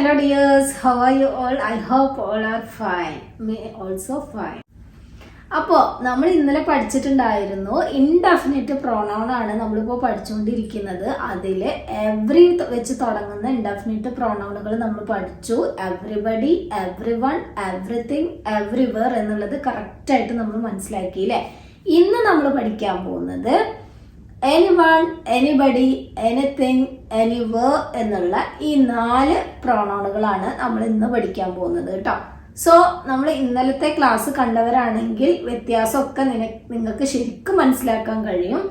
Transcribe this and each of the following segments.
hello dears. How are you all? I hope all are fine. Me also fine. അപ്പോൾ നമ്മൾ ഇന്നലെ പഠിച്ചിട്ടുണ്ടായിരുന്നു indefinite pronoun ആണ് നമ്മളിപ്പോൾ പഠിച്ചുകൊണ്ടിരിക്കുന്നത് അതിൽ എവറി വെച്ച് തുടങ്ങുന്ന ഇൻഡെഫിനിറ്റ് പ്രോണൗണുകൾ നമ്മൾ പഠിച്ചു everybody every one everything everywhere എന്നുള്ളത് കറക്റ്റായിട്ട് നമ്മൾ മനസ്സിലാക്കി അല്ലേ ഇന്ന് നമ്മൾ പഠിക്കാൻ പോകുന്നത് any one anybody anything any anywhere എന്നുള്ള ഈ നാല് പ്രോണോണുകളാണ് നമ്മൾ ഇന്ന് പഠിക്കാൻ പോകുന്നത് കേട്ടോ. സോ നമ്മൾ ഇന്നലത്തെ ക്ലാസ് കണ്ടവരാണെങ്കിൽ വ്യത്യാസമൊക്കെ നിന നിങ്ങൾക്ക് ശരിക്കും മനസ്സിലാക്കാൻ കഴിയും.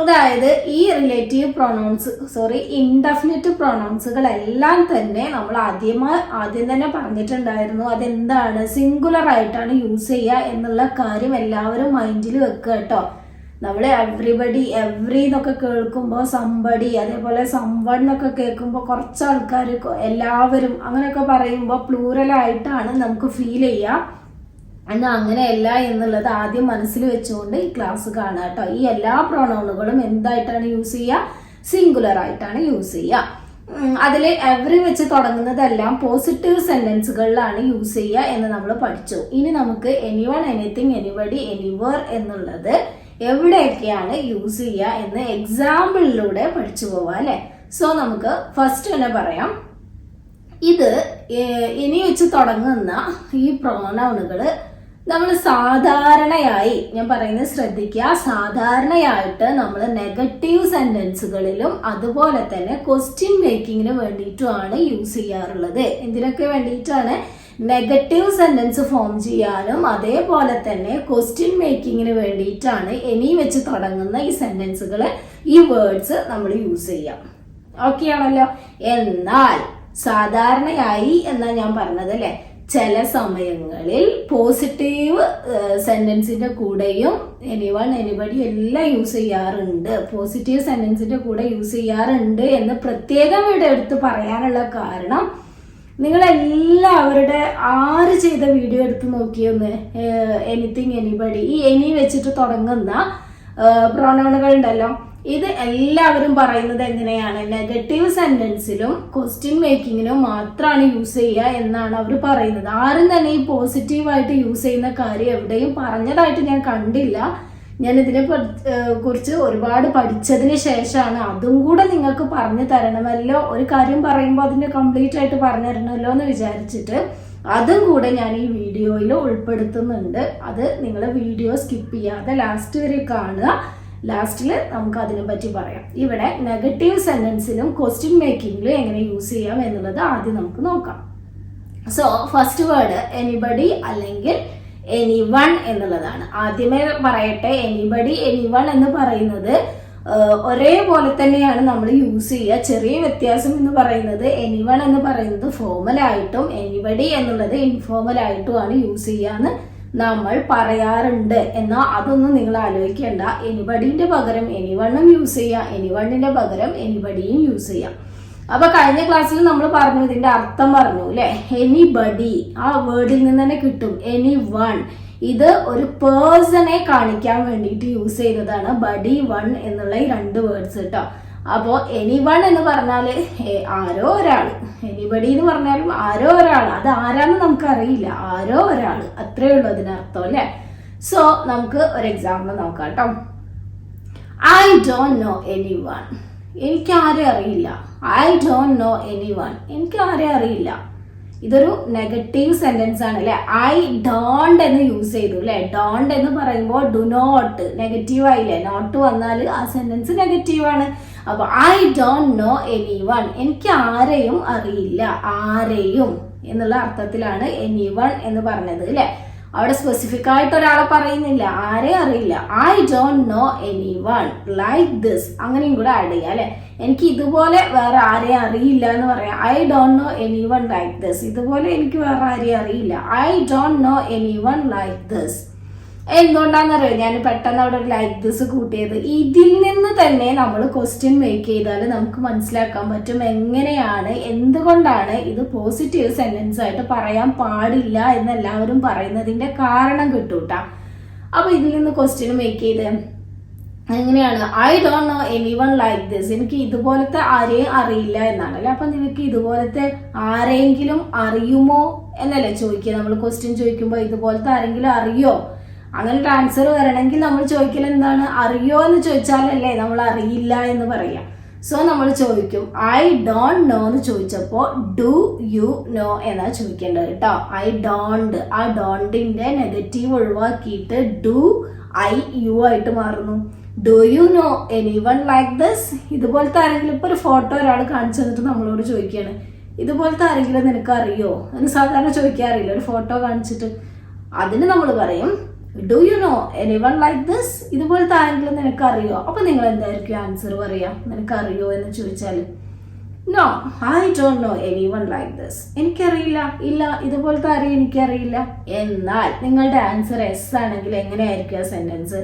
അതായത് ഈ റിലേറ്റീവ് പ്രൊണൗൺസ് സോറി ഇൻഡെഫിനിറ്റ് പ്രൊണൗൺസുകളെല്ലാം തന്നെ നമ്മൾ ആദ്യമായി ആദ്യം തന്നെ പറഞ്ഞിട്ടുണ്ടായിരുന്നു. അതെന്താണ്? സിംഗുലർ ആയിട്ടാണ് യൂസ് ചെയ്യുക എന്നുള്ള കാര്യം എല്ലാവരും മൈൻഡിൽ വെക്കുക കേട്ടോ. നമ്മൾ എവ്രിബഡി എവ്രി എന്നൊക്കെ കേൾക്കുമ്പോൾ സംബടി അതേപോലെ സംവൺ എന്നൊക്കെ കേൾക്കുമ്പോൾ കുറച്ച് ആൾക്കാർ എല്ലാവരും അങ്ങനെയൊക്കെ പറയുമ്പോൾ പ്ലൂറലായിട്ടാണ് നമുക്ക് ഫീൽ ചെയ്യുക എന്നാൽ അങ്ങനെയല്ല എന്നുള്ളത് ആദ്യം മനസ്സിൽ വെച്ചുകൊണ്ട് ഈ ക്ലാസ് കാണുക കേട്ടോ ഈ എല്ലാ പ്രൊണൗണുകളും എന്തായിട്ടാണ് യൂസ് ചെയ്യുക സിംഗുലർ ആയിട്ടാണ് യൂസ് ചെയ്യുക അതിൽ എവറി വെച്ച് തുടങ്ങുന്നതെല്ലാം പോസിറ്റീവ് സെന്റൻസുകളിലാണ് യൂസ് ചെയ്യുക എന്ന് നമ്മൾ പഠിച്ചു. ഇനി നമുക്ക് any one anything anybody anywhere എന്നുള്ളത് എവിടെയൊക്കെയാണ് യൂസ് ചെയ്യുക എന്ന് എക്സാമ്പിളിലൂടെ പഠിച്ചു പോവാം അല്ലെ? സോ നമുക്ക് ഫസ്റ്റ് തന്നെ പറയാം. ഇത് ഇനി വെച്ച് തുടങ്ങുന്ന ഈ പ്രോണൗണുകൾ നമ്മൾ സാധാരണയായി ഞാൻ പറയുന്നത് ശ്രദ്ധിക്കുക സാധാരണയായിട്ട് നമ്മൾ നെഗറ്റീവ് സെന്റൻസുകളിലും അതുപോലെ തന്നെ ക്വസ്റ്റ്യൻ മേക്കിങ്ങിന് വേണ്ടിയിട്ടുമാണ് യൂസ് ചെയ്യാറുള്ളത്. എന്തിനൊക്കെ വേണ്ടിയിട്ടാണ്? നെഗറ്റീവ് സെന്റൻസ് ഫോം ചെയ്യാനും അതേപോലെ തന്നെ ക്വസ്റ്റ്യൻ മേക്കിങ്ങിന് വേണ്ടിയിട്ടാണ് എനി വെച്ച് തുടങ്ങുന്ന ഈ സെന്റൻസുകൾ ഈ വേർഡ്സ് നമ്മൾ യൂസ് ചെയ്യാം. ഓക്കെ ആണല്ലോ? എന്നാൽ സാധാരണയായി എന്നാ ഞാൻ പറഞ്ഞത് അല്ലെ? ചില സമയങ്ങളിൽ പോസിറ്റീവ് സെന്റൻസിന്റെ കൂടെയും എനി വൺ എനിബഡി എല്ലാം യൂസ് ചെയ്യാറുണ്ട്. പോസിറ്റീവ് സെന്റൻസിന്റെ കൂടെ യൂസ് ചെയ്യാറുണ്ട് എന്ന് പ്രത്യേകം ഇവിടെ എടുത്ത് പറയാനുള്ള കാരണം നിങ്ങൾ എല്ലാവരുടെ ആര് ചെയ്ത വീഡിയോ എടുത്ത് നോക്കിയൊന്ന് എനിത്തിങ് എനിബഡി ഈ എനി വെച്ചിട്ട് തുടങ്ങുന്ന പ്രൊണൗണുകൾ ഉണ്ടല്ലോ ഇത് എല്ലാവരും പറയുന്നത് എങ്ങനെയാണ് നെഗറ്റീവ് സെന്റൻസിലും ക്വസ്റ്റ്യൻ മേക്കിങ്ങിനും മാത്രമാണ് യൂസ് ചെയ്യുക എന്നാണ് അവർ പറയുന്നത്. ആരും തന്നെ ഈ പോസിറ്റീവായിട്ട് യൂസ് ചെയ്യുന്ന കാര്യം എവിടെയും പറഞ്ഞതായിട്ട് ഞാൻ കണ്ടില്ല. ഞാൻ ഇതിനെ കുറിച്ച് ഒരുപാട് പഠിച്ചതിന് ശേഷമാണ് അതും കൂടെ നിങ്ങൾക്ക് പറഞ്ഞു തരണമല്ലോ ഒരു കാര്യം പറയുമ്പോൾ അതിന്റെ കംപ്ലീറ്റ് ആയിട്ട് പറഞ്ഞു തരണമല്ലോ എന്ന് വിചാരിച്ചിട്ട് അതും കൂടെ ഞാൻ ഈ വീഡിയോയിൽ ഉൾപ്പെടുത്തുന്നുണ്ട്. അത് നിങ്ങൾ വീഡിയോ സ്കിപ്പ് ചെയ്യാതെ ലാസ്റ്റ് വരെ കാണുക. ലാസ്റ്റിൽ നമുക്ക് അതിനെ പറ്റി പറയാം. ഇവിടെ നെഗറ്റീവ് സെന്റൻസിലും ക്വസ്റ്റ്യൻ മേക്കിങ്ങിലും എങ്ങനെ യൂസ് ചെയ്യാം എന്നുള്ളത് ആദ്യം നമുക്ക് നോക്കാം. സോ ഫസ്റ്റ് വേർഡ് എനിബഡി അല്ലെങ്കിൽ എനി വൺ എന്നുള്ളതാണ്. ആദ്യമേ പറയട്ടെ എനിബഡി എനി വൺ എന്ന് പറയുന്നത് ഒരേപോലെ തന്നെയാണ് നമ്മൾ യൂസ് ചെയ്യുക. ചെറിയ വ്യത്യാസം എന്ന് പറയുന്നത് എനി വൺ എന്ന് പറയുന്നത് ഫോമൽ ആയിട്ടും എനിബഡി എന്നുള്ളത് ഇൻഫോമൽ ആയിട്ടുമാണ് യൂസ് ചെയ്യാന്ന് നമ്മൾ പറയാറുണ്ട്. എന്നാൽ അതൊന്നും നിങ്ങൾ ആലോചിക്കേണ്ട. എനിബഡിന്റെ പകരം എനിവണ്ണും യൂസ് ചെയ്യാം. എനിവണ്ണിന്റെ പകരം എനിബഡിയും യൂസ് ചെയ്യാം. അപ്പൊ കഴിഞ്ഞ ക്ലാസ്സിൽ നമ്മൾ പറഞ്ഞു ഇതിന്റെ അർത്ഥം പറഞ്ഞു അല്ലെ എനിബഡി ആ വേർഡിൽ നിന്ന് തന്നെ കിട്ടും. എനി വൺ ഇത് ഒരു പേഴ്സണെ കാണിക്കാൻ വേണ്ടിയിട്ട് യൂസ് ചെയ്തതാണ് ബഡി വൺ എന്നുള്ള ഈ രണ്ട് വേർഡ്സ് കേട്ടോ അപ്പോൾ എനി വൺ എന്ന് പറഞ്ഞാൽ ആരോ ഒരാൾ എനിബഡി എന്ന് പറഞ്ഞാലും ആരോ ഒരാൾ അത് ആരാന്ന് നമുക്ക് അറിയില്ല ആരോ ഒരാൾ അത്രേ ഉള്ളൂ അതിനർത്ഥം അല്ലേ സോ നമുക്ക് ഒരു എക്സാമ്പിൾ നോക്കാം കേട്ടോ I don't know any one എനിക്ക് ആരെ അറിയില്ല. I don't know any one എനിക്ക് ആരെ അറിയില്ല. ഇതൊരു നെഗറ്റീവ് സെന്റൻസ് ആണ് അല്ലെ? ഐ ഡോണ്ട് എന്ന് യൂസ് ചെയ്തു അല്ലെ? ഡോണ്ട് എന്ന് പറയുമ്പോൾ ഡു നോട്ട് നെഗറ്റീവ് ആയില്ലേ? നോട്ട് വന്നാൽ ആ സെന്റൻസ് നെഗറ്റീവ് ആണ്. അപ്പൊ I don't know any one എനിക്ക് ആരെയും അറിയില്ല. ആരെയും എന്നുള്ള അർത്ഥത്തിലാണ് എനി വൺ എന്ന് പറഞ്ഞത് അല്ലെ? അവിടെ സ്പെസിഫിക് ആയിട്ട് ഒരാളെ പറയുന്നില്ല. ആരെ അറിയില്ല. I don't know any one like this അങ്ങനെയും കൂടെ ആഡ് ചെയ്യാം അല്ലെ? എനിക്ക് ഇതുപോലെ വേറെ ആരെയും അറിയില്ല എന്ന് പറയാം. I don't know any one like this ഇതുപോലെ എനിക്ക് വേറെ ആരെയും അറിയില്ല. I don't know any one like this എന്തുകൊണ്ടാണെന്നറിയോ? ഞാൻ പെട്ടെന്ന് അവിടെ ഒരു ലൈക്ക് ദിസ് കൂട്ടിയത്. ഇതിൽ നിന്ന് തന്നെ നമ്മൾ ക്വസ്റ്റ്യൻ മേക്ക് ചെയ്താൽ നമുക്ക് മനസ്സിലാക്കാൻ പറ്റും എങ്ങനെയാണ് എന്തുകൊണ്ടാണ് ഇത് പോസിറ്റീവ് സെന്റൻസ് ആയിട്ട് പറയാൻ പാടില്ല എന്ന് എല്ലാവരും പറയുന്നതിന്റെ കാരണം കിട്ടൂട്ടാ. അപ്പോൾ ഇതിൽ നിന്ന് ക്വസ്റ്റ്യൻ മേക്ക് ചെയ്ത്. എങ്ങനെയാണ്? I don't know any one like this എനിക്ക് ഇതുപോലത്തെ ആരെയും അറിയില്ല എന്നാണ് അല്ലെ അപ്പൊ നിനക്ക് ഇതുപോലത്തെ ആരെങ്കിലും അറിയുമോ എന്നല്ലേ ചോദിക്കുക. നമ്മൾ ക്വസ്റ്റ്യൻ ചോദിക്കുമ്പോൾ ഇതുപോലത്തെ ആരെങ്കിലും അറിയോ? അങ്ങനെ ഒരു ആൻസർ വരണമെങ്കിൽ നമ്മൾ ചോദിക്കൽ എന്താണ് അറിയോ എന്ന് ചോദിച്ചാലല്ലേ നമ്മൾ അറിയില്ല എന്ന് പറയാം. സോ നമ്മൾ ചോദിക്കും ഐ ഡോണ്ട് നോ എന്ന് ചോദിച്ചപ്പോൾ ഡു യു നോ എന്നാണ് ചോദിക്കേണ്ടത് കേട്ടോ ഐ ഡോണ്ട് ആ ഡോണ്ടിന്റെ നെഗറ്റീവ് ഒഴിവാക്കിയിട്ട് ഡു ഐ യു ആയിട്ട് മാറുന്നു. Do you know any one like this ഇതുപോലത്തെ ആരെങ്കിലും ഇപ്പോൾ ഒരു ഫോട്ടോ ഒരാൾ കാണിച്ചു തന്നിട്ട് നമ്മളോട് ചോദിക്കുകയാണ് ഇതുപോലത്തെ ആരെങ്കിലും നിനക്ക് അറിയോ? എന്ന് സാധാരണ ചോദിക്കാറില്ല. ഒരു ഫോട്ടോ കാണിച്ചിട്ട്. അതിന് നമ്മൾ പറയും do you know any one like this ഇതുപോലത്തെ ആരെങ്കിലും നിനക്ക് അറിയോ അപ്പൊ നിങ്ങൾ എന്തായിരിക്കും ആൻസർ പറയാ? നിനക്ക് അറിയോ എന്ന് ചോദിച്ചാൽ no I don't know any one like this എനിക്കറിയില്ല. ഇല്ല ഇതുപോലത്തെ ആരെയും എനിക്കറിയില്ല. എന്നാൽ നിങ്ങളുടെ ആൻസർ എസ് ആണെങ്കിൽ എങ്ങനെയായിരിക്കും ആ sentence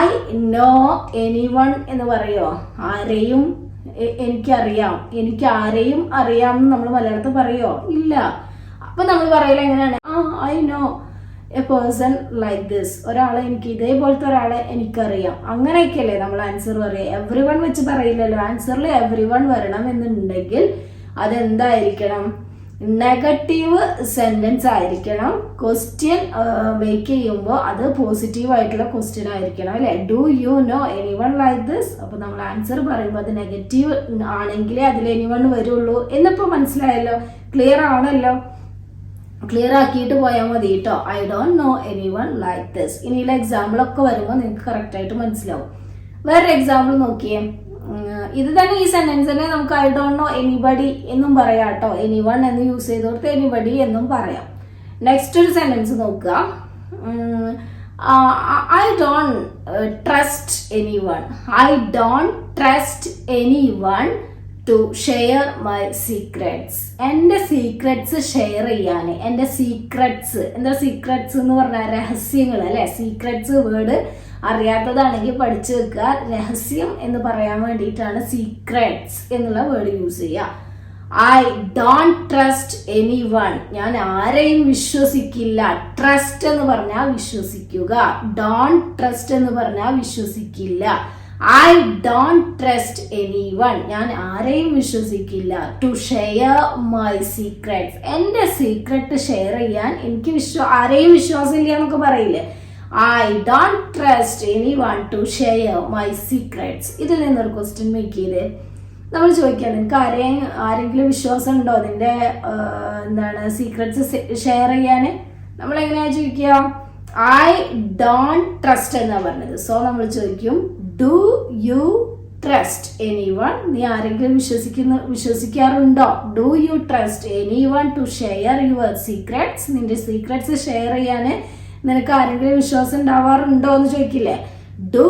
I know any one എന്ന് പറയോ? ആരെയും എനിക്കറിയാം. എനിക്ക് ആരെയും അറിയാം എന്ന് നമ്മൾ മലയാളത്തിൽ പറയോ? ഇല്ല. അപ്പൊ നമ്മൾ പറയല എങ്ങനെയാണ്? ആ I know a person like this ഒരാളെ എനിക്ക് ഇതേപോലത്തെ ഒരാളെ എനിക്കറിയാം. അങ്ങനെയൊക്കെയല്ലേ നമ്മൾ ആൻസർ പറയുക? എവ്രി വൺ വെച്ച് പറയില്ലല്ലോ. ആൻസറിൽ എവ്രി വൺ വരണം എന്നുണ്ടെങ്കിൽ അതെന്തായിരിക്കണം? നെഗറ്റീവ് സെന്റൻസ് ആയിരിക്കണം. ക്വസ്റ്റ്യൻ മേക്ക് ചെയ്യുമ്പോൾ അത് പോസിറ്റീവ് ആയിട്ടുള്ള ക്വസ്റ്റ്യൻ ആയിരിക്കണം അല്ലെ? Do you know any one like this അപ്പൊ നമ്മൾ ആൻസർ പറയുമ്പോൾ അത് നെഗറ്റീവ് ആണെങ്കിലേ അതിൽ എനി വൺ വരുള്ളൂ. എന്നിപ്പോ മനസ്സിലായല്ലോ? ക്ലിയർ ആണല്ലോ? ക്ലിയർ ആക്കിയിട്ട് പോയാൽ മതി കേട്ടോ I don't know any one like this ഇനിയുള്ള എക്സാമ്പിൾ ഒക്കെ വരുമ്പോൾ നിങ്ങൾക്ക് കറക്റ്റ് ആയിട്ട് മനസ്സിലാവും. വേറെ എക്സാമ്പിൾ നോക്കിയേ. ഇത് തന്നെ ഈ സെന്റൻസിനെ നമുക്ക് ഐ ഡോണ്ട് നോ എനിബഡി എന്നും പറയാം കേട്ടോ എനി വൺ എന്ന് യൂസ് ചെയ്ത് കൊടുത്ത് എനിബഡി എന്നും പറയാം. നെക്സ്റ്റ് ഒരു സെന്റൻസ് നോക്കുക. I don't trust any one I don't trust any one to share my secrets എന്റെ സീക്രട്സ് ഷെയർ ചെയ്യാൻ എന്റെ സീക്രട്സ് എന്താ സീക്രട്സ് എന്ന് പറഞ്ഞാൽ രഹസ്യങ്ങൾ അല്ലേ? സീക്രട്സ് വേർഡ് അറിയാത്തതാണെങ്കിൽ പഠിച്ചു വെക്കുക. രഹസ്യം എന്ന് പറയാൻ വേണ്ടിയിട്ടാണ് സീക്രട്സ് എന്നുള്ള വേർഡ് യൂസ് ചെയ്യുക. I don't trust any one ഞാൻ ആരെയും വിശ്വസിക്കില്ല. ട്രസ്റ്റ് എന്ന് പറഞ്ഞാൽ വിശ്വസിക്കുക. ഡോണ്ട് ട്രസ്റ്റ് എന്ന് പറഞ്ഞാൽ വിശ്വസിക്കില്ല. I don't trust any one ഞാൻ ആരെയും വിശ്വസിക്കില്ല. ടു ഷെയർ മൈ സീക്രട്സ് എന്റെ സീക്രട്ട് ഷെയർ ചെയ്യാൻ എനിക്ക് വിശ്വ ആരെയും വിശ്വാസമില്ല എന്നൊക്കെ പറയില്ലേ? I don't trust any one to share my secrets ഇതിൽ നിന്നൊരു ക്വസ്റ്റ്യൻ മേക്ക് ചെയ്ത്. നമ്മൾ ചോദിക്കാം നിനക്ക് ആരെയും ആരെങ്കിലും വിശ്വാസം ഉണ്ടോ നിന്റെ ആ, എന്താണ് സീക്രട്സ് ഷെയർ ചെയ്യാൻ? നമ്മൾ എങ്ങനെയാ ചോദിക്കുക? ഐ ഡോണ്ട് ട്രസ്റ്റ് എന്നാ പറഞ്ഞത്. സോ നമ്മൾ ചോദിക്കും do you trust any one നീ ആരെങ്കിലും വിശ്വസിക്കുന്ന വിശ്വസിക്കാറുണ്ടോ? Do you trust any one to share your secrets നിന്റെ സീക്രട്സ് ഷെയർ ചെയ്യാൻ നിനക്ക് ആരെങ്കിലും വിശ്വാസം ഉണ്ടാവാറുണ്ടോ എന്ന് ചോദിക്കില്ലേ? Do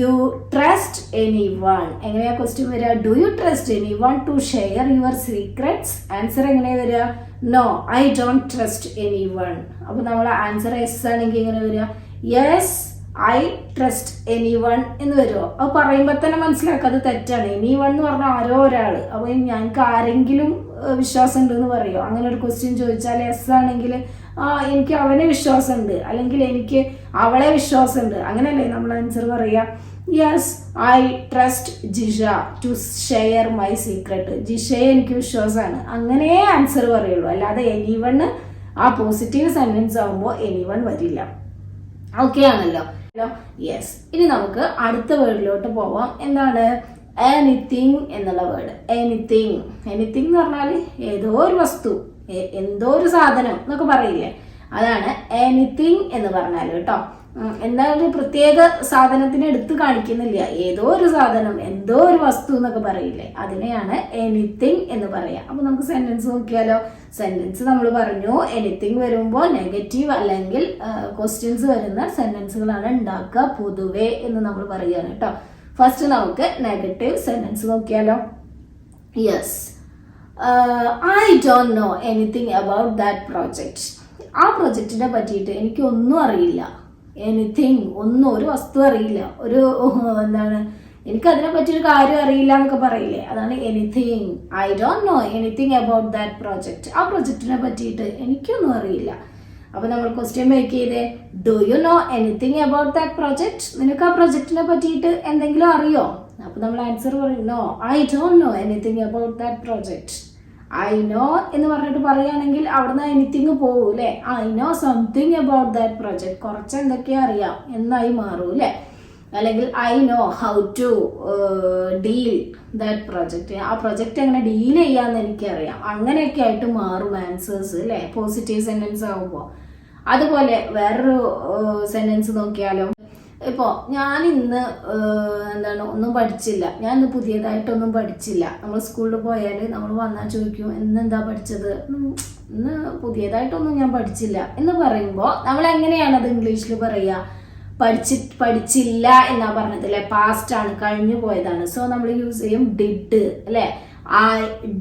you trust any one എങ്ങനെയാ ക്വസ്റ്റ്യൻ വരിക? Do you trust any one to share your secrets answer എങ്ങനെയാ വരിക? No I don't trust any one അപ്പൊ നമ്മൾ ആൻസർ എസ് ആണെങ്കിൽ എങ്ങനെ വരിക? Yes I trust any one എന്ന് വരുമോ അത് പറയുമ്പോൾ തന്നെ മനസ്സിലാക്കുക അത് തെറ്റാണ്. എനി വൺ എന്ന് പറഞ്ഞാൽ ആരോ ഒരാൾ അപ്പോൾ ഞങ്ങൾക്ക് ആരെങ്കിലും വിശ്വാസം ഉണ്ട് എന്ന് പറയുമോ അങ്ങനെ ഒരു ക്വസ്റ്റ്യൻ ചോദിച്ചാൽ എസ് ആണെങ്കിൽ ആ എനിക്ക് അവനെ വിശ്വാസമുണ്ട്. അല്ലെങ്കിൽ എനിക്ക് അവളെ വിശ്വാസമുണ്ട്. അങ്ങനെയല്ലേ നമ്മൾ ആൻസർ പറയുക yes I trust Jisha to share my secret ജിഷയെ എനിക്ക് വിശ്വാസമാണ്. അങ്ങനെ ആൻസർ പറയുള്ളൂ. അല്ലാതെ എനി വണ് ആ പോസിറ്റീവ് സെന്റൻസ് ആകുമ്പോൾ എനി വൺ വരില്ല. ഓക്കെ ആണല്ലോ. യെസ് ഇനി നമുക്ക് അടുത്ത വേർഡിലോട്ട് പോവാം. എന്താണ്? എനിത്തിങ് എന്നുള്ള വേർഡ്. എനിത്തിങ് എനിത്തിങ് എന്ന് പറഞ്ഞാൽ ഏതോ ഒരു വസ്തു എന്തോ ഒരു സാധനം എന്നൊക്കെ പറയില്ലേ? അതാണ് എനിത്തിങ് എന്ന് പറഞ്ഞാൽ കേട്ടോ. ഉം, എന്താ പ്രത്യേക സാധനത്തിന് എടുത്ത് കാണിക്കുന്നില്ല. ഏതോ ഒരു സാധനം എന്തോ ഒരു വസ്തു എന്നൊക്കെ പറയില്ലേ? അതിനെയാണ് എനിത്തിങ് എന്ന് പറയാം. അപ്പൊ നമുക്ക് സെന്റൻസ് നോക്കിയാലോ? സെന്റൻസ് നമ്മൾ പറഞ്ഞു എനിത്തിങ് വരുമ്പോൾ നെഗറ്റീവ് അല്ലെങ്കിൽ ക്വസ്റ്റ്യൻസ് വരുന്ന സെന്റൻസുകളാണ് ഉണ്ടാക്കുക പൊതുവെ എന്ന് നമ്മൾ പറയുകയാണ് കേട്ടോ. ഫസ്റ്റ് നമുക്ക് നെഗറ്റീവ് സെന്റൻസ് നോക്കിയാലോ? Yes I don't know anything about that project ആ പ്രൊജക്റ്റിനെ പറ്റിയിട്ട് എനിക്കൊന്നും അറിയില്ല. എനിത്തിങ് ഒന്നും ഒരു വസ്തു അറിയില്ല. ഒരു എന്താണ് എനിക്ക് അതിനെ പറ്റിയൊരു കാര്യം അറിയില്ല എന്നൊക്കെ പറയില്ലേ? അതാണ് anything I don't know anything about that project ആ പ്രോജക്റ്റിനെ പറ്റിയിട്ട് എനിക്കൊന്നും അറിയില്ല. അപ്പൊ നമ്മൾ ക്വസ്റ്റ്യൻ മേക്ക് ചെയ്തേ do you know anything about that project നിനക്ക് ആ പ്രോജക്റ്റിനെ പറ്റിയിട്ട് എന്തെങ്കിലും അറിയോ? അപ്പൊ നമ്മൾ ആൻസർ പറയും no I don't know anything about that project I know എന്ന് പറഞ്ഞിട്ട് പറയുകയാണെങ്കിൽ അവിടുന്ന് എനിത്തിങ് പോകും അല്ലേ? I know something about that project കുറച്ച് എന്തൊക്കെയാ അറിയാം? എന്നായി മാറും അല്ലേ? അല്ലെങ്കിൽ I know how to deal that project ആ പ്രൊജക്റ്റ് എങ്ങനെ ഡീൽ ചെയ്യാന്ന് എനിക്കറിയാം. അങ്ങനെയൊക്കെ ആയിട്ട് മാറും ആൻസേഴ്സ് അല്ലേ? പോസിറ്റീവ് സെന്റൻസ് ആകുമ്പോൾ അതുപോലെ വേറൊരു സെന്റൻസ് നോക്കിയാലോ. ഇപ്പോൾ ഞാൻ ഇന്ന് എന്താണ് ഒന്നും പഠിച്ചില്ല. ഞാൻ ഇന്ന് പുതിയതായിട്ടൊന്നും പഠിച്ചില്ല. നമ്മൾ സ്കൂളിൽ പോയാൽ നമ്മൾ വന്നാൽ ചോദിക്കും ഇന്ന് എന്താ പഠിച്ചത്? "ഉം, ഇന്ന് പുതിയതായിട്ടൊന്നും ഞാൻ പഠിച്ചില്ല. എന്ന് പറയുമ്പോൾ നമ്മൾ എങ്ങനെയാണ് അത് ഇംഗ്ലീഷിൽ പറയുക പഠിച്ചി പഠിച്ചില്ല എന്നാ പറഞ്ഞത് അല്ലേ? പാസ്റ്റ് ആണ് കഴിഞ്ഞു പോയതാണ്. സോ നമ്മൾ യൂസ് ചെയ്യും ഡിഡ് അല്ലെ? I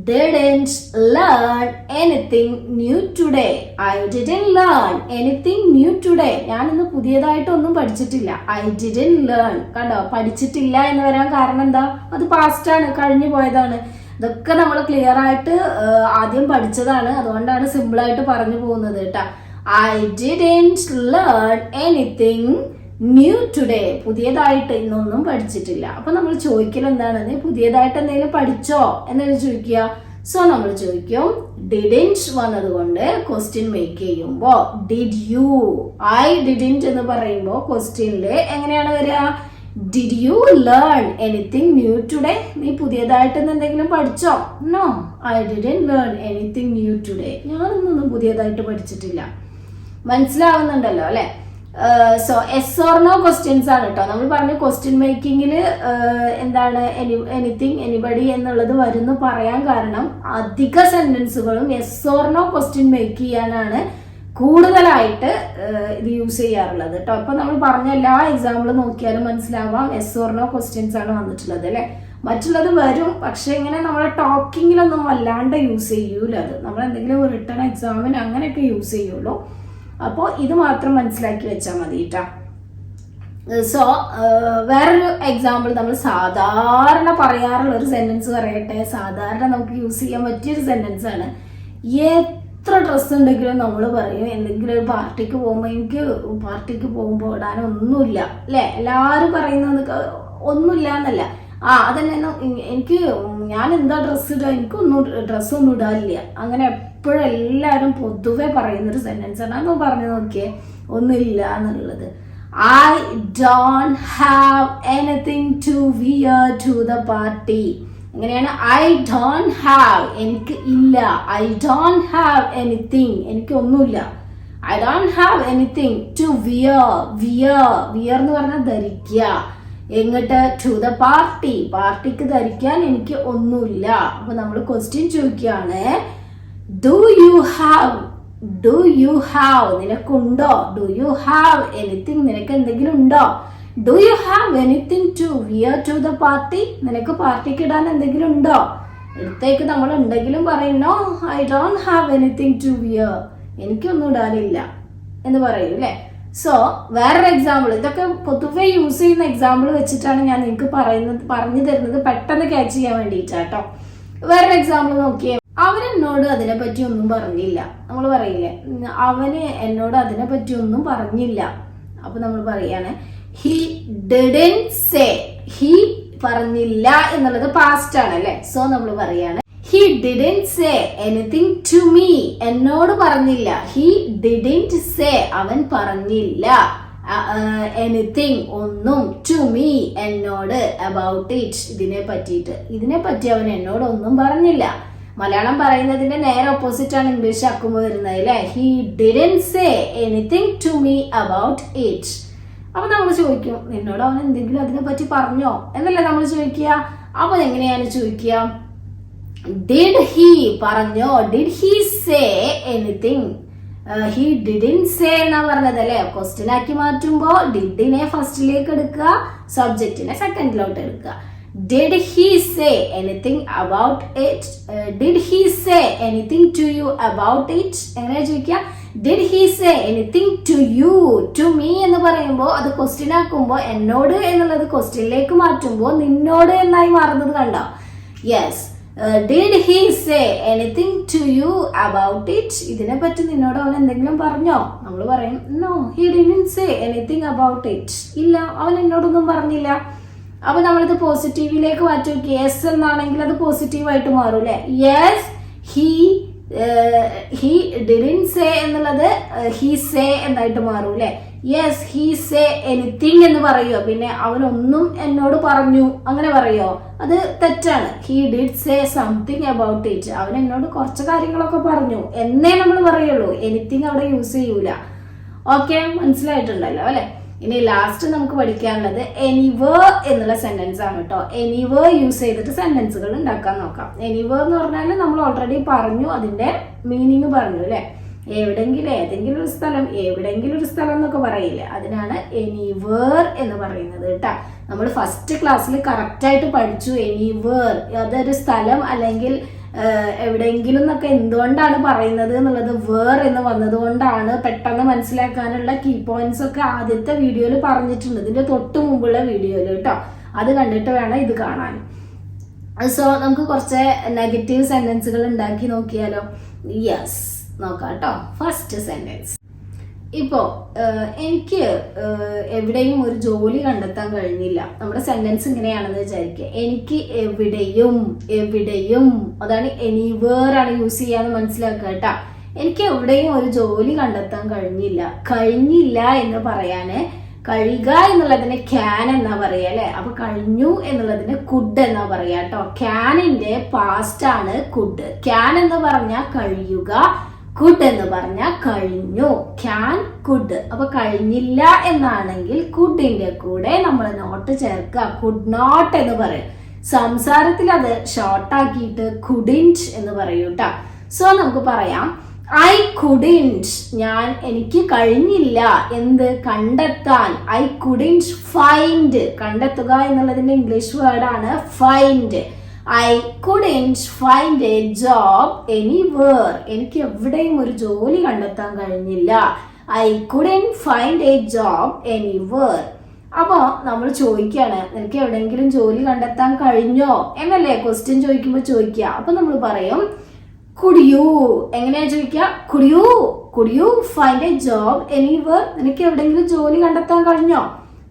didn't learn anything new today. I didn't learn anything new today. ഞാൻ ഇന്ന് പുതിയതായിട്ടൊന്നും പഠിച്ചിട്ടില്ല. ഐ ഡിഡൻ ലേൺ കണ്ടോ? പഠിച്ചിട്ടില്ല എന്ന് വരാൻ കാരണം എന്താ? അത് പാസ്റ്റ് ആണ് കഴിഞ്ഞു പോയതാണ്. ഇതൊക്കെ നമ്മൾ ക്ലിയർ ആയിട്ട് ആദ്യം പഠിച്ചതാണ്. അതുകൊണ്ടാണ് സിമ്പിൾ ആയിട്ട് പറഞ്ഞു പോകുന്നത് കേട്ടോ. I didn't learn anything new today പുതിയതായിട്ട് ഇന്നൊന്നും പഠിച്ചിട്ടില്ല. അപ്പൊ നമ്മൾ ചോദിക്കൽ എന്താണ് നീ പുതിയതായിട്ട് എന്തെങ്കിലും പഠിച്ചോ എന്നാണ് ചോദിക്കുക. സോ നമ്മൾ ചോദിക്കും ഡിഡിന്റ് വന്നതുകൊണ്ട് ക്വസ്റ്റ്യൻ മേക്ക് ചെയ്യുമ്പോ ഡിഡ് യു ഐ ഡിഡിന്റ് എന്ന് പറയുമ്പോൾ ക്വസ്റ്റ്യനിൽ എങ്ങനെയാണ് വരിക? Did you learn anything new today നീ പുതിയതായിട്ട് എന്തെങ്കിലും പഠിച്ചോ? No I didn't learn anything new today ഞാനൊന്നും പുതിയതായിട്ട് പഠിച്ചിട്ടില്ല. മനസ്സിലാവുന്നുണ്ടല്ലോ അല്ലെ? So yes or no questions ആണ് കേട്ടോ നമ്മൾ പറഞ്ഞ ക്വസ്റ്റ്യൻ മേക്കിങ്ങിൽ എന്താണ് എനി എനിത്തിങ് എനിബഡി എന്നുള്ളത് വരുന്നു പറയാൻ കാരണം അധിക സെന്റൻസുകളും yes or no question make ചെയ്യാനാണ് കൂടുതലായിട്ട് ഇത് യൂസ് ചെയ്യാറുള്ളത് കേട്ടോ അപ്പൊ നമ്മൾ പറഞ്ഞ എല്ലാ എക്സാമ്പിളും നോക്കിയാലും മനസ്സിലാവാം എസ് ഓർ നോ ക്വസ്റ്റ്യൻസ് ആണ് വന്നിട്ടുള്ളത് അല്ലെ? മറ്റുള്ളത് വരും പക്ഷെ ഇങ്ങനെ നമ്മളെ ടോക്കിങ്ങിലൊന്നും വല്ലാണ്ട് യൂസ് ചെയ്യൂല അത് നമ്മൾ എന്തെങ്കിലും റിട്ടേൺ എക്സാമിന് അങ്ങനെയൊക്കെ യൂസ് ചെയ്യുള്ളൂ. അപ്പോൾ ഇത് മാത്രം മനസ്സിലാക്കി വെച്ചാൽ മതി കേട്ടോ സോ വേറൊരു എക്സാമ്പിൾ നമ്മൾ സാധാരണ പറയാറുള്ള ഒരു സെന്റൻസ് പറയട്ടെ. സാധാരണ നമുക്ക് യൂസ് ചെയ്യാൻ പറ്റിയൊരു സെന്റൻസ് ആണ്. എത്ര ഡ്രസ്സ് ഉണ്ടെങ്കിലും നമ്മൾ പറയും. എന്തെങ്കിലും ഒരു പാർട്ടിക്ക് പോകുമ്പോൾ എനിക്ക് പാർട്ടിക്ക് പോകുമ്പോൾ ഇടാനൊന്നുമില്ല. അല്ലേ? എല്ലാവരും പറയുന്നത് ഒന്നുമില്ല എന്നല്ല ആ അതന്നെ. എനിക്ക് ഞാൻ എന്താ ഡ്രസ്സ് ഇടുക എനിക്കൊന്നും ഡ്രസ്സൊന്നും ഇടാനില്ല. അങ്ങനെ എപ്പോഴും എല്ലാവരും പൊതുവെ സെന്റൻസ് ആണ്. അതൊന്ന് പറഞ്ഞു നോക്കിയേ. ഒന്നുമില്ല എന്നുള്ളത്. I don't have anything to wear to the party എങ്ങനെയാണ്? ഐ ഡോൺ ഹാവ് എനിക്ക് ഇല്ല. ഐ ഡോൺ ഹാവ് എനിത്തിങ് എനിക്കൊന്നുമില്ല I don't have anything to wear wear wear എന്ന് പറഞ്ഞാൽ ധരിക്കുക. എങ്ങട്ട്? ടു ദ പാർട്ടി പാർട്ടിക്ക് ധരിക്കാൻ എനിക്ക് ഒന്നുമില്ല. അപ്പൊ നമ്മൾ ക്വസ്റ്റ്യൻ ചോദിക്കുകയാണ്. Do you have do you have നിനക്കുണ്ടോ? Do you have anything നിനക്ക് എന്തെങ്കിലും ഉണ്ടോ do you have anything to wear to the party നിനക്ക് പാർട്ടിക്ക് ഇടാൻ എന്തെങ്കിലും ഉണ്ടോ എടുത്തേക്ക് നമ്മൾ ഉണ്ടെങ്കിലും പറയുന്നോ I don't have anything to wear എനിക്കൊന്നും ഇടാനില്ല. എന്ന് പറയും അല്ലേ? സോ വേറൊരു എക്സാമ്പിൾ ഇതൊക്കെ പൊതുവെ യൂസ് ചെയ്യുന്ന എക്സാമ്പിൾ വെച്ചിട്ടാണ് ഞാൻ നിങ്ങൾക്ക് പറയുന്നത് പറഞ്ഞു തരുന്നത് പെട്ടെന്ന് ക്യാച്ച് ചെയ്യാൻ വേണ്ടിയിട്ടാട്ടോ. വേറൊരു എക്സാമ്പിൾ നോക്കിയേ. അവൻ എന്നോട് അതിനെ പറ്റി ഒന്നും പറഞ്ഞില്ല. നമ്മൾ പറയില്ലേ? അവന് എന്നോട് അതിനെപ്പറ്റി ഒന്നും പറഞ്ഞില്ല. അപ്പൊ നമ്മൾ പറയാണ് ഹി ഡിഡൻ സേ ഹി പറഞ്ഞില്ല എന്നുള്ളത് പാസ്റ്റ് ആണ് അല്ലെ? സോ നമ്മൾ പറയാണ് he didn't say anything to me എന്നോട് പറഞ്ഞില്ല. ഹി ഡിഡൻ സേ അവൻ പറഞ്ഞില്ല. എനിത്തിങ് ഒന്നും ടു മീ എന്നോട് അബൌട്ട് ഇറ്റ് ഇതിനെ പറ്റിയിട്ട്. ഇതിനെ പറ്റി അവൻ എന്നോട് ഒന്നും പറഞ്ഞില്ല. മലയാളം പറയുന്നതിന്റെ നേരെ ഓപ്പോസിറ്റ് ആണ് ഇംഗ്ലീഷ് ആക്കുമ്പോൾ വരുന്നത് അല്ലേ? He didn't say anything to me about it അപ്പൊ നമ്മൾ ചോദിക്കും നിന്നോട് അവൻ എന്തെങ്കിലും അതിനെ പറ്റി പറഞ്ഞോ? എന്നല്ലേ നമ്മൾ ചോദിക്കുക? അപ്പൊ എങ്ങനെയാണ് ചോദിക്കുക? ഡിഡ് ഹി പറഞ്ഞോ? Did he say anything he didn't say എന്നാ പറഞ്ഞത് അല്ലേ? ക്വസ്റ്റ്യൻ ആക്കി മാറ്റുമ്പോ ഡിഡിനെ ഫസ്റ്റിലേക്ക് എടുക്കുക സബ്ജക്റ്റിനെ സെക്കൻഡിലോട്ട് എടുക്കുക. Did he say anything about it did he say anything to you about it എങ്ങനെ ചോദിക്കുക? Did he say anything to you to me എന്ന് പറയുമ്പോൾ അത് ക്വസ്റ്റ്യൻ ആക്കുമ്പോൾ എന്നോട് എന്നുള്ളത് ക്വസ്റ്റ്യനിലേക്ക് മാറ്റുമ്പോൾ നിന്നോട് എന്നായി മാറുന്നത് കണ്ടോ? Yes did he say anything to you about it ഇതിനെ പറ്റി നിന്നോട് അവൻ എന്തെങ്കിലും പറഞ്ഞോ? നമ്മൾ പറയും no he didn't say anything about it ഇല്ല അവൻ എന്നോടൊന്നും പറഞ്ഞില്ല. അപ്പൊ നമ്മളിത് പോസിറ്റീവിലേക്ക് മാറ്റും. യെസ് എന്നാണെങ്കിൽ അത് പോസിറ്റീവായിട്ട് മാറും അല്ലെ? Yes he he didn't say എന്നുള്ളത് ഹി സേ എന്നായിട്ട് മാറും അല്ലെ? യെസ് ഹി സേ എനിത്തിങ് എന്ന് പറയുമോ പിന്നെ അവനൊന്നും എന്നോട് പറഞ്ഞു. അങ്ങനെ പറയോ അത് തെറ്റാണ്. He did say something about it അവൻ എന്നോട് കുറച്ച് കാര്യങ്ങളൊക്കെ പറഞ്ഞു. എന്നേ നമ്മൾ പറയുള്ളൂ. എനിത്തിങ് അവിടെ യൂസ് ചെയ്യൂല. ഓക്കെ മനസ്സിലായിട്ടുണ്ടല്ലോ അല്ലെ? ഇനി ലാസ്റ്റ് നമുക്ക് പഠിക്കാനുള്ളത് എനിവേ എന്നുള്ള സെന്റൻസ് ആണ് കേട്ടോ എനിവേ യൂസ് ചെയ്തിട്ട് സെന്റൻസുകൾ ഉണ്ടാക്കാൻ നോക്കാം. എനിവേ എന്ന് പറഞ്ഞാൽ നമ്മൾ ഓൾറെഡി പറഞ്ഞു അതിന്റെ മീനിങ് പറഞ്ഞു അല്ലെ എവിടെങ്കിലും ഏതെങ്കിലും ഒരു സ്ഥലം എവിടെങ്കിലും ഒരു സ്ഥലം എന്നൊക്കെ പറയില്ലേ? അതിനാണ് എനിവർ എന്ന് പറയുന്നത് കേട്ടാ നമ്മൾ ഫസ്റ്റ് ക്ലാസ്സിൽ കറക്റ്റായിട്ട് പഠിച്ചു എനിവർ അതൊരു സ്ഥലം അല്ലെങ്കിൽ എവിടെയെങ്കിലും എന്നൊക്കെ എന്തുകൊണ്ടാണ് പറയുന്നത് എന്നുള്ളത് വേർ എന്ന് വന്നതുകൊണ്ടാണ് പെട്ടെന്ന് മനസ്സിലാക്കാനുള്ള കീ പോയിന്റ്സ് ഒക്കെ ആദ്യത്തെ വീഡിയോയിൽ പറഞ്ഞിട്ടുണ്ട്. ഇതിന്റെ തൊട്ട് മുമ്പുള്ള വീഡിയോയിൽ കേട്ടോ അത് കണ്ടിട്ട് വേണം ഇത് കാണാൻ. സോ നമുക്ക് കുറച്ച് നെഗറ്റീവ് സെന്റൻസുകൾ ഉണ്ടാക്കി നോക്കിയാലോ? യെസ് നോക്കാം കേട്ടോ ഫസ്റ്റ് സെന്റൻസ് ഇപ്പോ എനിക്ക് എവിടെയും ഒരു ജോലി കണ്ടെത്താൻ കഴിഞ്ഞില്ല. നമ്മുടെ സെന്റൻസ് ഇങ്ങനെയാണെന്ന് വിചാരിക്കുക. എനിക്ക് എവിടെയും എവിടെയും അതാണ് എനിവേർ ആണ് യൂസ് ചെയ്യാന്ന് മനസ്സിലാക്കുക കേട്ടാ. എനിക്ക് എവിടെയും ഒരു ജോലി കണ്ടെത്താൻ കഴിഞ്ഞില്ല. കഴിഞ്ഞില്ല എന്ന് പറയാന് കഴിയുക എന്നുള്ളതിന് ക്യാൻ എന്നാ പറയാ അല്ലെ? അപ്പൊ കഴിഞ്ഞു എന്നുള്ളതിന് കുഡ് എന്നാ പറയാ കേട്ടോ. ക്യാനിന്റെ പാസ്റ്റ് ആണ് കുഡ് ക്യാൻ എന്ന് പറഞ്ഞാൽ കഴിയുക കുഡ് എന്ന് പറഞ്ഞാൽ കഴിഞ്ഞു. ക്യാൻ കുഡ് അപ്പൊ കഴിഞ്ഞില്ല എന്നാണെങ്കിൽ കുഡിന്റെ കൂടെ നമ്മൾ നോട്ട് ചേർക്കുക. കുഡ് നോട്ട് എന്ന് പറയും. സംസാരത്തിൽ അത് ഷോർട്ടാക്കിയിട്ട് കുഡിന്റ് എന്ന് പറയൂ കേട്ടോ സോ നമുക്ക് പറയാം. ഐ കുഡിന്റ് ഞാൻ എനിക്ക് കഴിഞ്ഞില്ല. എന്ത്? കണ്ടെത്താൻ. ഐ കുഡിന്റ് ഫൈൻഡ് കണ്ടെത്തുക എന്നുള്ളതിന്റെ ഇംഗ്ലീഷ് വേർഡാണ് find I could find a job anywhere എനിക്ക് എവിടെയും ഒരു ജോലി കണ്ടെത്താൻ കഴിഞ്ഞില്ല. I could find a job anywhere അപ്പോൾ നമ്മൾ ചോദിക്കുകയാണ് നിനക്ക് എവിടെയെങ്കിലും ജോലി കണ്ടെത്താൻ കഴിഞ്ഞോ? എന്നല്ലേ ക്വസ്റ്റ്യൻ ചോദിക്കുമ്പോൾ ചോദിക്കുക. അപ്പൊ നമ്മൾ പറയും കുടിയൂ എങ്ങനെയാ ചോദിക്കുക? Could you could you find a job anywhere നിനക്ക് എവിടെയെങ്കിലും ജോലി കണ്ടെത്താൻ കഴിഞ്ഞോ?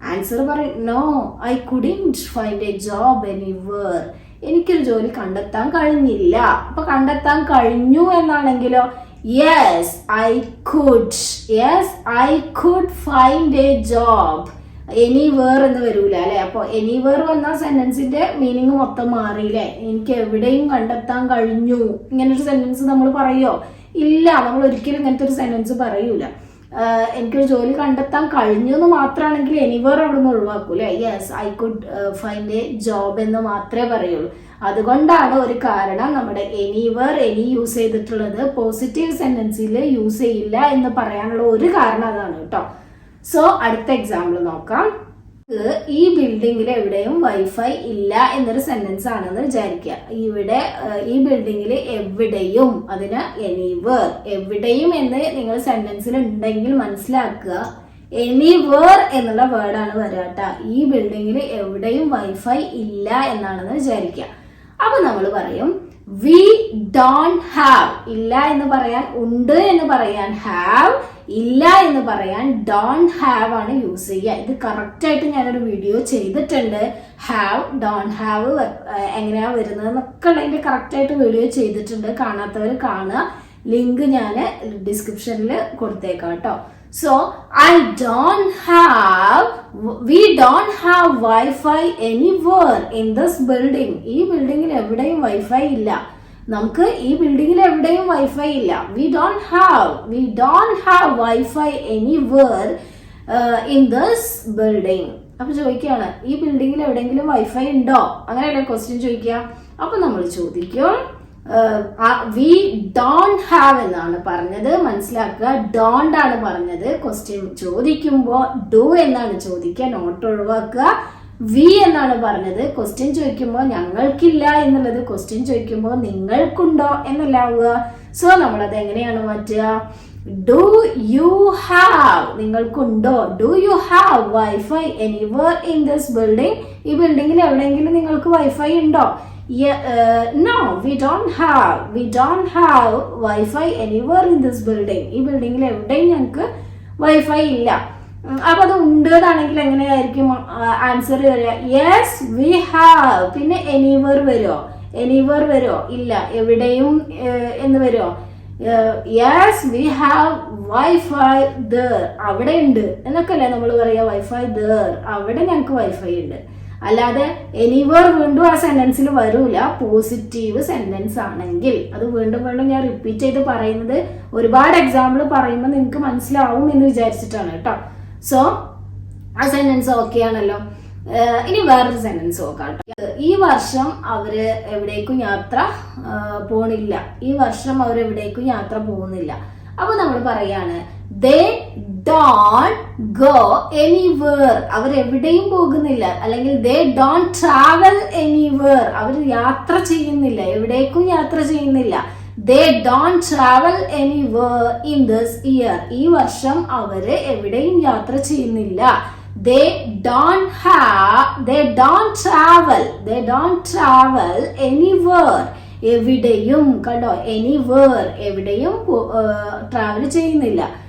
ആൻസർ പറയും no I couldn't find a job anywhere എനിക്കൊരു ജോലി കണ്ടെത്താൻ കഴിഞ്ഞില്ല. അപ്പൊ കണ്ടെത്താൻ കഴിഞ്ഞു എന്നാണെങ്കിലോ yes I could yes I could find a job anywhere എന്ന് വരൂല അല്ലെ? അപ്പൊ എനിവേർ വന്ന സെന്റൻസിന്റെ മീനിങ് മൊത്തം മാറിയില്ലേ? എനിക്ക് എവിടെയും കണ്ടെത്താൻ കഴിഞ്ഞു. ഇങ്ങനൊരു സെന്റൻസ് നമ്മൾ പറയോ? ഇല്ല നമ്മൾ ഒരിക്കലും ഇങ്ങനത്തെ ഒരു സെന്റൻസ് പറയൂല. എനിക്കൊരു ജോലി കണ്ടെത്താൻ കഴിഞ്ഞു എന്ന് മാത്രമാണെങ്കിൽ എനിവേർ അവിടെ നിന്ന് ഒഴിവാക്കൂലേ yes I could find a job എന്ന് മാത്രമേ പറയുള്ളൂ. അതുകൊണ്ടാണ് ഒരു കാരണം നമ്മുടെ എനിവർ എനി യൂസ് ചെയ്തിട്ടുള്ളത് പോസിറ്റീവ് സെന്റൻസിൽ യൂസ് ചെയ്യില്ല എന്ന് പറയാനുള്ള ഒരു കാരണം അതാണ് കേട്ടോ. സോ അടുത്ത എക്സാമ്പിൾ നോക്കാം. ഈ ബിൽഡിങ്ങിൽ എവിടെയും വൈഫൈ ഇല്ല എന്നൊരു സെന്റൻസ് ആണെന്ന് വിചാരിക്കുക. ഇവിടെ ഈ ബിൽഡിങ്ങിൽ എവിടെയും അതിന് എനിവർ എവിടെയും എന്ന് നിങ്ങൾ സെന്റൻസിൽ ഉണ്ടെങ്കിൽ മനസ്സിലാക്കുക. എനിവർ എന്നുള്ള വേർഡാണ് വരാട്ട ഈ ബിൽഡിങ്ങിൽ എവിടെയും വൈഫൈ ഇല്ല എന്നാണെന്ന് വിചാരിക്കുക. അപ്പൊ നമ്മൾ പറയും വി ഡോൺ ഹാവ് ഇല്ല എന്ന് പറയാൻ ഉണ്ട് എന്ന് പറയാൻ ഹാവ് ഇല്ല എന്ന് പറയാൻ ഡോൺ ഹാവ് ആണ് യൂസ് ചെയ്യുക. ഇത് കറക്റ്റ് ആയിട്ട് ഞാനൊരു വീഡിയോ ചെയ്തിട്ടുണ്ട്. ഹാവ് ഡോൺ ഹാവ് എങ്ങനെയാ വരുന്നത് എന്നൊക്കെ കറക്റ്റ് ആയിട്ട് വീഡിയോ ചെയ്തിട്ടുണ്ട്. കാണാത്തവർ കാണുക. ലിങ്ക് ഞാൻ ഡിസ്ക്രിപ്ഷനിൽ കൊടുത്തേക്കാം കേട്ടോ. So I don't have we don't have wifi anywhere in this building ഈ ബിൽഡിങ്ങിൽ എവിടെയും വൈഫൈ ഇല്ല. നമുക്ക് ഈ ബിൽഡിങ്ങിൽ എവിടെയും വൈഫൈ ഇല്ല. We don't have we don't have wifi anywhere in this building അപ്പൊ ചോദിക്കുകയാണ് ഈ ബിൽഡിങ്ങിൽ എവിടെയെങ്കിലും വൈഫൈ ഉണ്ടോ? അങ്ങനെയല്ലേ ക്വസ്റ്റ്യൻ ചോദിക്കുക. അപ്പൊ നമ്മൾ ചോദിക്കും വി ഡോൺ ഹാവ് എന്നാണ് പറഞ്ഞത്. മനസ്സിലാക്കുക ഡോണ്ട് ആണ് പറഞ്ഞത്. ക്വസ്റ്റ്യൻ ചോദിക്കുമ്പോൾ ഡു എന്നാണ് ചോദിക്കുക നോട്ട് ഒഴിവാക്കുക. വി എന്നാണ് പറഞ്ഞത്. ക്വസ്റ്റ്യൻ ചോദിക്കുമ്പോൾ ഞങ്ങൾക്കില്ല എന്നുള്ളത് ക്വസ്റ്റ്യൻ ചോദിക്കുമ്പോൾ നിങ്ങൾക്കുണ്ടോ എന്നല്ല ആവുക സോ നമ്മളത് എങ്ങനെയാണ് മാറ്റുക? Do you have നിങ്ങൾക്കുണ്ടോ? Do you have wifi anywhere in this building ഈ ബിൽഡിങ്ങിൽ എവിടെയെങ്കിലും നിങ്ങൾക്ക് വൈഫൈ ഉണ്ടോ? No we don't have we don't have wifi anywhere in this building ഈ ബിൽഡിങ്ങിൽ എവിടെയും ഞങ്ങൾക്ക് വൈഫൈ ഇല്ല. അപ്പൊ അത് ഉണ്ട് എന്നാണെങ്കിൽ എങ്ങനെയായിരിക്കും ആൻസർ വരിക? യെസ് വി ഹാവ് പിന്നെ എനിവർ വരുമോ എനിവർ വരുമോ ഇല്ല. എവിടെയും എന്ന് വരുമോ yes we have wifi there അവിടെ ഉണ്ട്. എന്നൊക്കെയല്ലേ നമ്മൾ പറയാ? വൈഫൈ ദർ അവിടെ ഞങ്ങൾക്ക് വൈഫൈ ഉണ്ട്. അല്ലാതെ എനിവർ വീണ്ടും ആ സെന്റൻസിൽ വരൂല. പോസിറ്റീവ് സെന്റൻസ് ആണെങ്കിൽ. അത് വീണ്ടും വീണ്ടും ഞാൻ റിപ്പീറ്റ് ചെയ്ത് പറയുന്നത് ഒരുപാട് എക്സാമ്പിൾ പറയുമ്പോൾ നിങ്ങൾക്ക് മനസ്സിലാവും എന്ന് വിചാരിച്ചിട്ടാണ് കേട്ടോ. സോ ആ സെന്റൻസ് ഓക്കെ ആണല്ലോ ഇനി വേറൊരു സെന്റൻസ് നോക്കാം ഈ വർഷം അവർ എവിടേക്കും യാത്ര പോണില്ല. ഈ വർഷം അവർ എവിടേക്കും യാത്ര പോകുന്നില്ല. അപ്പൊ നമ്മൾ പറയാണ് ദേ ഗോ എനിവേർ അവർ എവിടെയും പോകുന്നില്ല. അല്ലെങ്കിൽ ദേ ഡോൺ ട്രാവൽ എനിവേർ അവർ യാത്ര ചെയ്യുന്നില്ല. എവിടേക്കും യാത്ര ചെയ്യുന്നില്ല. They don't travel anywhere in this year ഈ വർഷം അവർ എവിടെയും യാത്ര ചെയ്യുന്നില്ല. They don't have they don't travel they don't travel anywhere എവിടെയും കണ്ടോ? എനിവേർ എവിടെയും ട്രാവൽ ചെയ്യുന്നില്ല.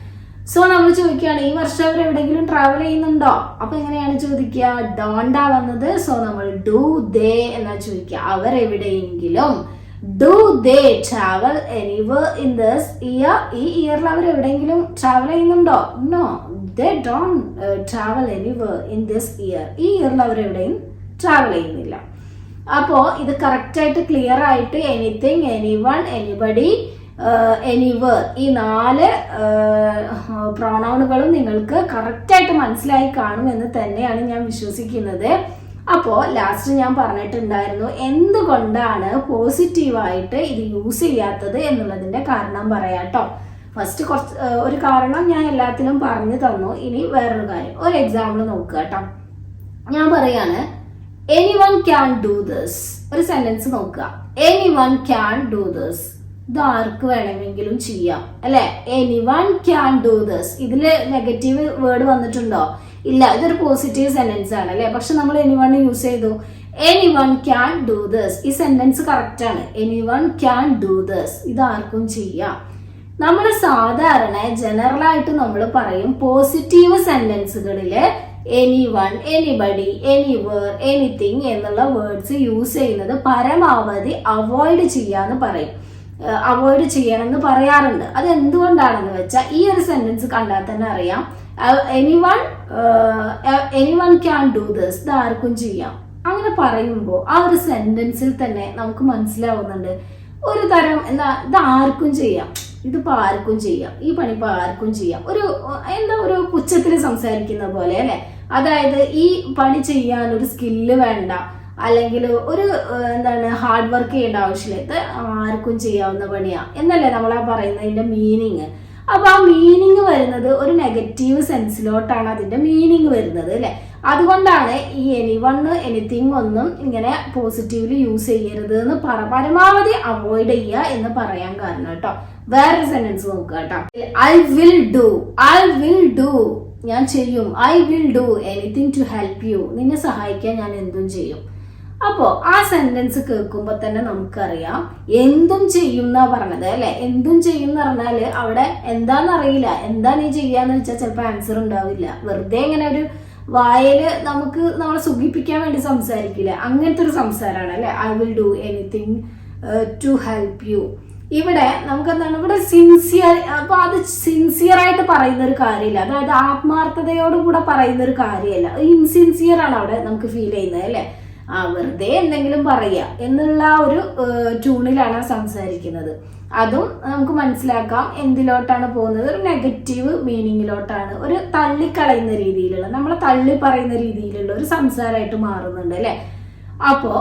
സോ നമ്മൾ ചോദിക്കുകയാണ് ഈ വർഷം അവർ എവിടെയെങ്കിലും ട്രാവൽ ചെയ്യുന്നുണ്ടോ? അപ്പൊ എങ്ങനെയാണ് ചോദിക്കുക? ഡോണ്ടാ വന്നത്. സോ നമ്മൾ ഡു ദേ എന്നാ ചോദിക്കുക. അവർ എവിടെയെങ്കിലും do they travel anywhere in this year ഈ ഇയറിൽ അവർ എവിടെയെങ്കിലും ട്രാവൽ ചെയ്യുന്നുണ്ടോ? No they don't travel anywhere in this year ഈ ഇയറിൽ അവർ എവിടെയും ട്രാവൽ ചെയ്യുന്നില്ല. അപ്പോൾ ഇത് കറക്റ്റ് ആയിട്ട് ക്ലിയർ ആയിട്ട് anything any one anybody anywhere ഈ നാല് പ്രോണൗണുകളും നിങ്ങൾക്ക് കറക്റ്റായിട്ട് മനസ്സിലായി കാണുമെന്ന് തന്നെയാണ് ഞാൻ വിശ്വസിക്കുന്നത്. അപ്പോൾ ലാസ്റ്റ് ഞാൻ പറഞ്ഞിട്ടുണ്ടായിരുന്നു എന്തുകൊണ്ടാണ് പോസിറ്റീവായിട്ട് ഇത് യൂസ് ചെയ്യാത്തത് എന്നുള്ളതിന്റെ കാരണം പറയാട്ടോ ഫസ്റ്റ് കുറച്ച് ഒരു കാരണം ഞാൻ എല്ലാത്തിനും പറഞ്ഞു തന്നു. ഇനി വേറൊരു കാര്യം. ഒരു എക്സാമ്പിൾ നോക്കുക കേട്ടോ ഞാൻ പറയാണ് anyone can do this ഒരു സെന്റൻസ് നോക്കുക. Anyone can do this ഇത് ആർക്ക് വേണമെങ്കിലും ചെയ്യാം. അല്ലെ? Anyone can do this ഇതിൽ നെഗറ്റീവ് വേർഡ് വന്നിട്ടുണ്ടോ? ഇല്ല ഇതൊരു പോസിറ്റീവ് സെന്റൻസ് ആണ് അല്ലെ? പക്ഷെ നമ്മൾ എനി വൺ യൂസ് ചെയ്തു. Anyone can do this ഈ സെന്റൻസ് കറക്റ്റ് ആണ്. Anyone can do this ഇത് ആർക്കും ചെയ്യാം. നമ്മൾ സാധാരണ ജനറൽ ആയിട്ട് നമ്മൾ പറയും പോസിറ്റീവ് സെന്റൻസുകളിൽ any one anybody anywhere anything എന്നുള്ള വേർഡ്സ് യൂസ് ചെയ്യുന്നത് പരമാവധി അവോയ്ഡ് ചെയ്യാന്ന് പറയും. അവോയ്ഡ് ചെയ്യണം എന്ന് പറയാറുണ്ട്. അത് എന്തുകൊണ്ടാണെന്ന് വെച്ചാൽ ഈ ഒരു സെന്റൻസ് കണ്ടാൽ തന്നെ അറിയാം. Anyone anyone can do this ഇത് ആർക്കും ചെയ്യാം. അങ്ങനെ പറയുമ്പോൾ ആ ഒരു സെന്റൻസിൽ തന്നെ നമുക്ക് മനസ്സിലാവുന്നുണ്ട്. ഒരു തരം എന്താ ഇത് ആർക്കും ചെയ്യാം. ഇതിപ്പോ ആർക്കും ചെയ്യാം. ഈ പണി ആർക്കും ചെയ്യാം. ഒരു എന്താ ഒരു പുച്ഛത്തിൽ സംസാരിക്കുന്ന പോലെ അല്ലെ? അതായത് ഈ പണി ചെയ്യാൻ ഒരു സ്കില്ല് വേണ്ട. അല്ലെങ്കിൽ ഒരു എന്താണ് ഹാർഡ് വർക്ക് ചെയ്യേണ്ട ആവശ്യമില്ല. ഇത് ആർക്കും ചെയ്യാവുന്ന പണിയാ. എന്നല്ലേ നമ്മൾ ആ പറയുന്നതിന്റെ മീനിങ് അപ്പൊ ആ മീനിങ് വരുന്നത് ഒരു നെഗറ്റീവ് സെൻസിലോട്ടാണ് അതിന്റെ മീനിങ് വരുന്നത് അല്ലെ? അതുകൊണ്ടാണ് ഈ എനി വണ് എനിത്തിങ് ഒന്നും ഇങ്ങനെ പോസിറ്റീവ്ലി യൂസ് ചെയ്യരുത് എന്ന് പറ പരമാവധി അവോയ്ഡ് ചെയ്യുക എന്ന് പറയാൻ കാരണം കേട്ടോ. വേറൊരു സെന്റൻസ് നോക്കുക കേട്ടോ. I will do I will do ഞാൻ ചെയ്യും. I will do anything to help you നിന്നെ സഹായിക്കാൻ ഞാൻ എന്തും ചെയ്യും. അപ്പോ ആ സെന്റൻസ് കേൾക്കുമ്പോൾ തന്നെ നമുക്കറിയാം എന്തും ചെയ്യും എന്നാ പറഞ്ഞത് അല്ലെ? എന്തും ചെയ്യും എന്ന് അവിടെ എന്താന്ന് അറിയില്ല എന്താ നീ ചെയ്യാന്ന് വെച്ചാൽ ചിലപ്പോൾ ആൻസർ ഉണ്ടാവില്ല. വെറുതെ ഇങ്ങനെ ഒരു വായൽ നമുക്ക് നമ്മളെ സുഖിപ്പിക്കാൻ വേണ്ടി സംസാരിക്കില്ല. അങ്ങനത്തെ ഒരു സംസാരമാണ് അല്ലെ? I will do anything to help you ഇവിടെ നമുക്ക് എന്താണ് ഇവിടെ സിൻസിയർ അപ്പൊ അത് സിൻസിയർ ആയിട്ട് പറയുന്ന ഒരു കാര്യമില്ല. അതായത് ആത്മാർത്ഥതയോടുകൂടെ പറയുന്ന ഒരു കാര്യമല്ല ഇൻസിൻസിയർ ആണ് അവിടെ നമുക്ക് ഫീൽ ചെയ്യുന്നത് അല്ലെ? ആ വെറുതെ എന്തെങ്കിലും പറയുക എന്നുള്ള ഒരു ട്യൂണിലാണ് സംസാരിക്കുന്നത്. അതും നമുക്ക് മനസ്സിലാക്കാം എന്തിലോട്ടാണ് പോകുന്നത്. ഒരു നെഗറ്റീവ് മീനിങ്ങിലോട്ടാണ് ഒരു തള്ളിക്കളയുന്ന രീതിയിലുള്ള നമ്മളെ തള്ളി പറയുന്ന രീതിയിലുള്ള ഒരു സംസാരമായിട്ട് മാറുന്നുണ്ട് അല്ലെ? അപ്പോ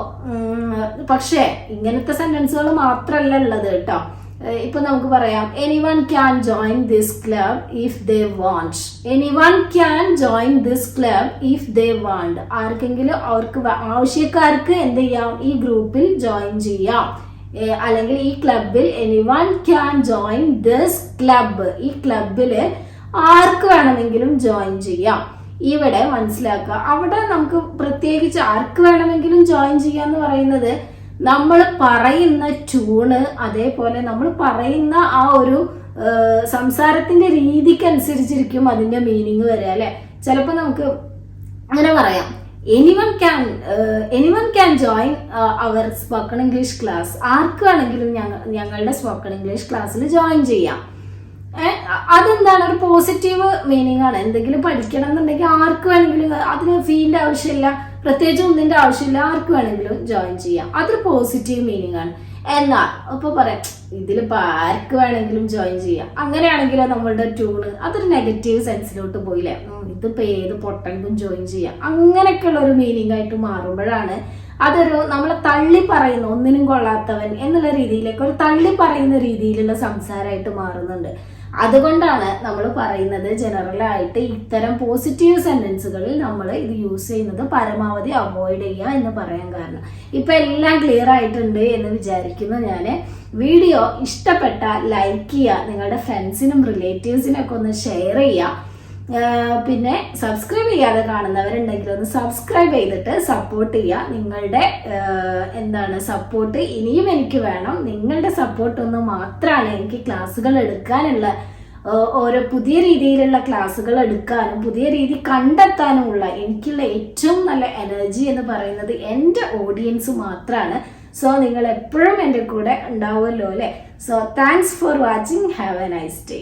പക്ഷേ ഇങ്ങനത്തെ സെന്റൻസുകൾ മാത്രമല്ല ഉള്ളത് കേട്ടോ. ഇപ്പൊ നമുക്ക് പറയാം. Anyone can join this club if they want anyone can join this club if they want ആർക്കെങ്കിലും അവർക്ക് ആവശ്യക്കാർക്ക് എന്ത് ചെയ്യാം? ഈ ഗ്രൂപ്പിൽ ജോയിൻ ചെയ്യാം. അല്ലെങ്കിൽ ഈ ക്ലബിൽ anyone can join this club ഈ ക്ലബിൽ ആർക്ക് വേണമെങ്കിലും ജോയിൻ ചെയ്യാം. ഇവിടെ മനസ്സിലാക്കുക. അവിടെ നമുക്ക് പ്രത്യേകിച്ച് ആർക്ക് വേണമെങ്കിലും ജോയിൻ ചെയ്യാന്ന് പറയുന്നത് നമ്മൾ പറയുന്ന ട്യൂണ് അതേപോലെ നമ്മൾ പറയുന്ന ആ ഒരു സംസാരത്തിന്റെ രീതിക്ക് അനുസരിച്ചിരിക്കും അതിന്റെ മീനിങ് വരിക അല്ലെ? ചിലപ്പോൾ നമുക്ക് അങ്ങനെ പറയാം. Anyone can anyone can join our spoken English class ആർക്ക് വേണമെങ്കിലും ഞങ്ങൾ ഞങ്ങളുടെ സ്പോക്കൺ ഇംഗ്ലീഷ് ക്ലാസ്സിൽ ജോയിൻ ചെയ്യാം. അതെന്താണ്? ഒരു പോസിറ്റീവ് മീനിങ് ആണ്. എന്തെങ്കിലും പഠിക്കണം എന്നുണ്ടെങ്കിൽ ആർക്ക് വേണമെങ്കിലും അതിന് ഫീന്റെ ആവശ്യമില്ല. പ്രത്യേകിച്ച് ഒന്നിന്റെ ആവശ്യമില്ല ആർക്ക് വേണമെങ്കിലും ജോയിൻ ചെയ്യാം. അതൊരു പോസിറ്റീവ് മീനിങ് ആണ്. എന്നാൽ ഇപ്പൊ പറയാം ഇതിലിപ്പോ ആർക്ക് വേണമെങ്കിലും ജോയിൻ ചെയ്യാം. അങ്ങനെയാണെങ്കിൽ നമ്മളുടെ ട്യൂണ് അതൊരു നെഗറ്റീവ് സെൻസിലോട്ട് പോയില്ലേ? ഇതിപ്പോ ഏത് പൊട്ടൻകും ജോയിൻ ചെയ്യാം. അങ്ങനെയൊക്കെയുള്ള ഒരു മീനിങ് ആയിട്ട് മാറുമ്പോഴാണ് അതൊരു നമ്മളെ തള്ളി പറയുന്ന ഒന്നിനും കൊള്ളാത്തവൻ എന്നുള്ള രീതിയിലേക്ക് ഒരു തള്ളി പറയുന്ന രീതിയിലുള്ള സംസാരമായിട്ട് മാറുന്നുണ്ട്. അതുകൊണ്ടാണ് നമ്മൾ പറയുന്നത് ജനറലായിട്ട് ഇത്തരം പോസിറ്റീവ് സെന്റൻസുകളിൽ നമ്മൾ ഇത് യൂസ് ചെയ്യുന്നത് പരമാവധി അവോയ്ഡ് ചെയ്യുക എന്ന് പറയാൻ കാരണം. ഇപ്പൊ എല്ലാം ക്ലിയർ ആയിട്ടുണ്ട് എന്ന് വിചാരിക്കുന്നു ഞാൻ വീഡിയോ ഇഷ്ടപ്പെട്ട ലൈക്ക് ചെയ്യുക നിങ്ങളുടെ ഫ്രണ്ട്സിനും റിലേറ്റീവ്സിനൊക്കെ ഒന്ന് ഷെയർ ചെയ്യുക. പിന്നെ സബ്സ്ക്രൈബ് ചെയ്യാതെ കാണുന്നവരുണ്ടെങ്കിൽ ഒന്ന് സബ്സ്ക്രൈബ് ചെയ്തിട്ട് സപ്പോർട്ട് ചെയ്യുക. നിങ്ങളുടെ എന്താണ് സപ്പോർട്ട് ഇനിയും എനിക്ക് വേണം. നിങ്ങളുടെ സപ്പോർട്ട് ഒന്ന് മാത്രമാണ് എനിക്ക് ക്ലാസ്സുകൾ എടുക്കാനുള്ള ഓരോ പുതിയ രീതിയിലുള്ള ക്ലാസ്സുകൾ എടുക്കാനും പുതിയ രീതി കണ്ടെത്താനുമുള്ള എനിക്കുള്ള ഏറ്റവും നല്ല എനർജി എന്ന് പറയുന്നത് എന്റെ ഓഡിയൻസ് മാത്രമാണ് സോ നിങ്ങൾ എപ്പോഴും എന്റെ കൂടെ ഉണ്ടാവുമല്ലോ അല്ലേ? So thanks for watching have a nice day